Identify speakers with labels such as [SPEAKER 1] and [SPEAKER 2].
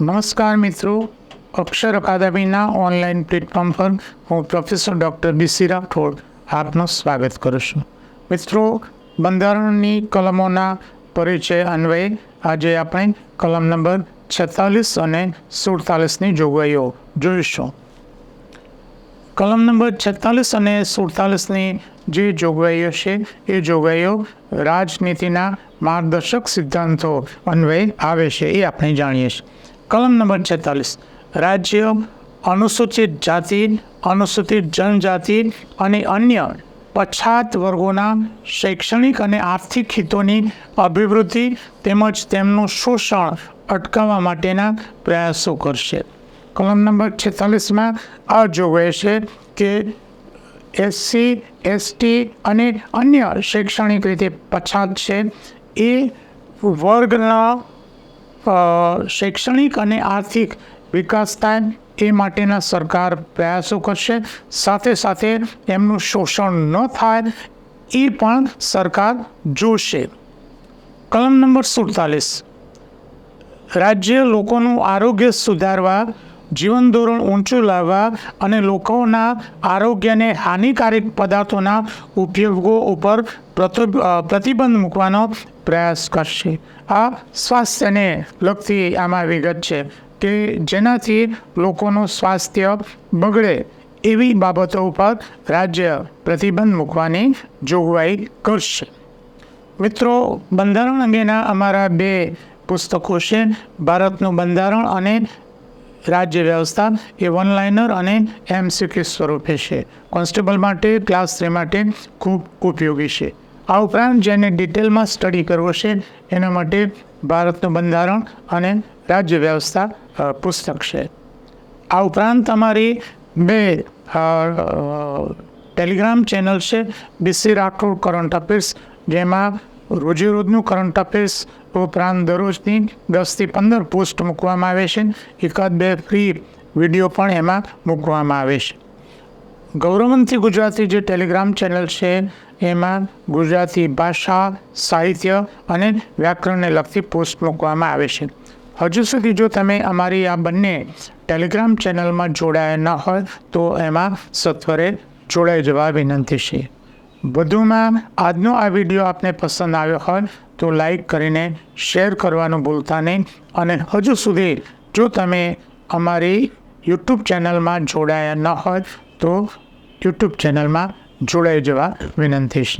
[SPEAKER 1] નમસ્કાર મિત્રો. અક્ષર અકાદમીના online platform પર હું પ્રોફેસર ડૉક્ટર બીસી રાઠોડ આપનું સ્વાગત કરું છું. મિત્રો, બંધારણની કલમોના પરિચય અન્વયે આજે આપણે કલમ નંબર છેતાલીસ અને સુડતાલીસની જોગવાઈઓ જોઈશું. કલમ નંબર છેતાલીસ અને સુડતાલીસની જે જોગવાઈઓ છે, એ જોગવાઈઓ રાજનીતિના માર્ગદર્શક સિદ્ધાંતો અન્વયે આવે છે એ આપણે જાણીએ છીએ. કલમ નંબર છેતાલીસ. રાજ્ય, અનુસૂચિત જાતિ, અનુસૂચિત જનજાતિ અને અન્ય પછાત વર્ગોના શૈક્ષણિક અને આર્થિક હિતોની અભિવૃદ્ધિ તેમજ તેમનું શોષણ અટકાવવા માટેના પ્રયાસો કરશે. કલમ નંબર છેતાલીસમાં આ જોગવાઈ છે કે એસસી, એસટી અને અન્ય શૈક્ષણિક રીતે પછાત છે. એ વર્ગના શૈક્ષણિક અને આર્થિક વિકાસ થાય એ માટેના સરકાર પ્રયાસો કરશે. સાથે સાથે એમનું શોષણ ન થાય એ પણ સરકાર જોશે. કલમ નંબર સુડતાલીસ. રાજ્ય લોકોનું આરોગ્ય સુધારવા જીવન ધોરણ ઊંચું લાવવા અને લોકોના આરોગ્યને હાનિકારક પદાર્થોના ઉપયોગો ઉપર પ્રતિ- પ્રતિબંધ મૂકવાનો પ્રયાસ કરશે. આ સ્વાસ્થ્યને લગતી આમાં વિગત છે કે જેનાથી લોકોનું સ્વાસ્થ્ય બગડે એવી બાબતો ઉપર રાજ્ય પ્રતિબંધ મૂકવાની જોગવાઈ કરશે. મિત્રો, બંધારણ અંગેના અમારા બે પુસ્તકો છે, ભારતનું બંધારણ અને રાજ્ય વ્યવસ્થા એ વન લાઇનર અને એમસીક્યુ સ્વરૂપે છે. કોન્સ્ટેબલ માટે, ક્લાસ થ્રી માટે ખૂબ ઉપયોગી છે. આ ઉપરાંત જેને ડિટેલમાં સ્ટડી કરવો છે, એના માટે ભારતનું બંધારણ અને રાજ્ય વ્યવસ્થા પુસ્તક છે. આ ઉપરાંત અમારી બે ટેલિગ્રામ ચેનલ છે બીસી રાઠોડ, કરંટ અફેર્સ, જેમાં રોજે રોજનું કરંટ અફેર્સ ઉપરાંત દરરોજની દસથી પંદર પોસ્ટ મૂકવામાં આવે છે. એકાદ, બે ફ્રી વીડિયો પણ એમાં મૂકવામાં આવે છે. ગૌરવંતી ગુજરાતી જે ટેલિગ્રામ ચેનલ છે, એમાં ગુજરાતી ભાષા, સાહિત્ય અને વ્યાકરણને લગતી પોસ્ટ મૂકવામાં આવે છે. હજુ સુધી જો તમે અમારી આ બંને ટેલિગ્રામ ચેનલમાં જોડાયા ન હોય, તો એમાં સત્વરે જોડાઈ જવા વિનંતી છે. વધુમાં આજનો આ વીડિયો આપને પસંદ આવ્યો હોય તો લાઈક કરીને શેર કરવાનું ભૂલતા નહીં. અને હજુ સુધી જો તમે અમારી યુટ્યુબ ચેનલમાં જોડાયા ન હોય તો યુટ્યુબ ચેનલમાં જોડાઈ જવા વિનંતી છે.